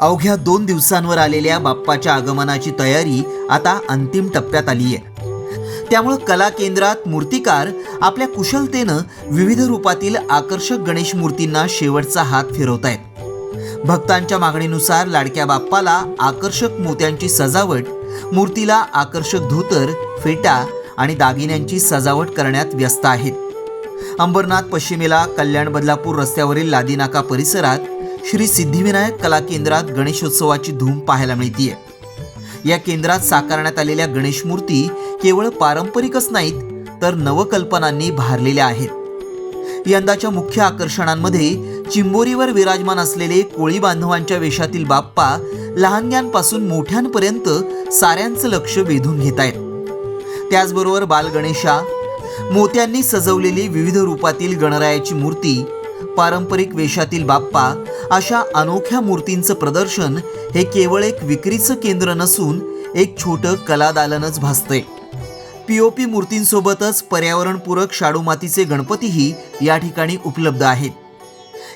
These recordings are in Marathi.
अवघ्या दोन दिवसांवर आलेल्या बाप्पाच्या आगमनाची तयारी आता अंतिम टप्प्यात आली आहे. त्यामुळं कला केंद्रात मूर्तिकार आपल्या कुशलतेनं विविध रूपातील आकर्षक गणेश मूर्तींना शेवटचा हात फिरवतायत भक्तांच्या मागणीनुसार लाडक्या बाप्पाला आकर्षक मोत्यांची सजावट मूर्तीला आकर्षक धोतर फेटा आणि दागिन्यांची सजावट करण्यात व्यस्त आहेत. अंबरनाथ पश्चिमेला कल्याण बदलापूर रस्त्यावरील लादीनाका परिसरात श्री सिद्धिविनायक कला केंद्रात गणेशोत्सवाची धूम पाहायला मिळतीये. या केंद्रात साकारण्यात आलेल्या गणेश मूर्ती केवळ पारंपरिकच नाहीत तर नवकल्पनांनी भारलेल्या आहेत. यंदाच्या मुख्य आकर्षणांमध्ये चिंबोरीवर विराजमान असलेले कोळी बांधवांच्या वेशातील बाप्पा लहानग्यांपासून मोठ्यांपर्यंत साऱ्यांचं लक्ष वेधून घेत आहेत त्याचबरोबर बालगणेशा मोत्यांनी सजवलेली विविध रूपातील गणरायाची मूर्ती पारंपरिक वेशातील बाप्पा अशा अनोख्या मूर्तींचं प्रदर्शन हे केवळ एक विक्रीचं केंद्र नसून एक छोटं कलादालनच भासतंय. पीओपी मूर्तींसोबतच पर्यावरणपूरक शाडू मातीचे गणपतीही या ठिकाणी उपलब्ध आहेत.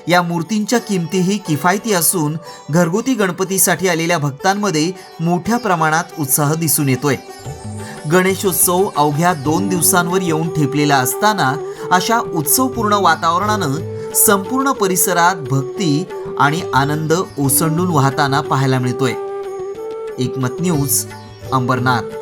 या मूर्तींच्या किमतीही किफायती असून घरगुती गणपतीसाठी आलेल्या भक्तांमध्ये मोठ्या प्रमाणात उत्साह दिसून येतोय. गणेशोत्सव अवघ्या दोन दिवसांवर येऊन ठेपलेला असताना अशा उत्सवपूर्ण वातावरणानं संपूर्ण परिसरात भक्ती आणि आनंद ओसंडून वाहताना पाहायला मिळतोय. एकमत न्यूज अंबरनाथ.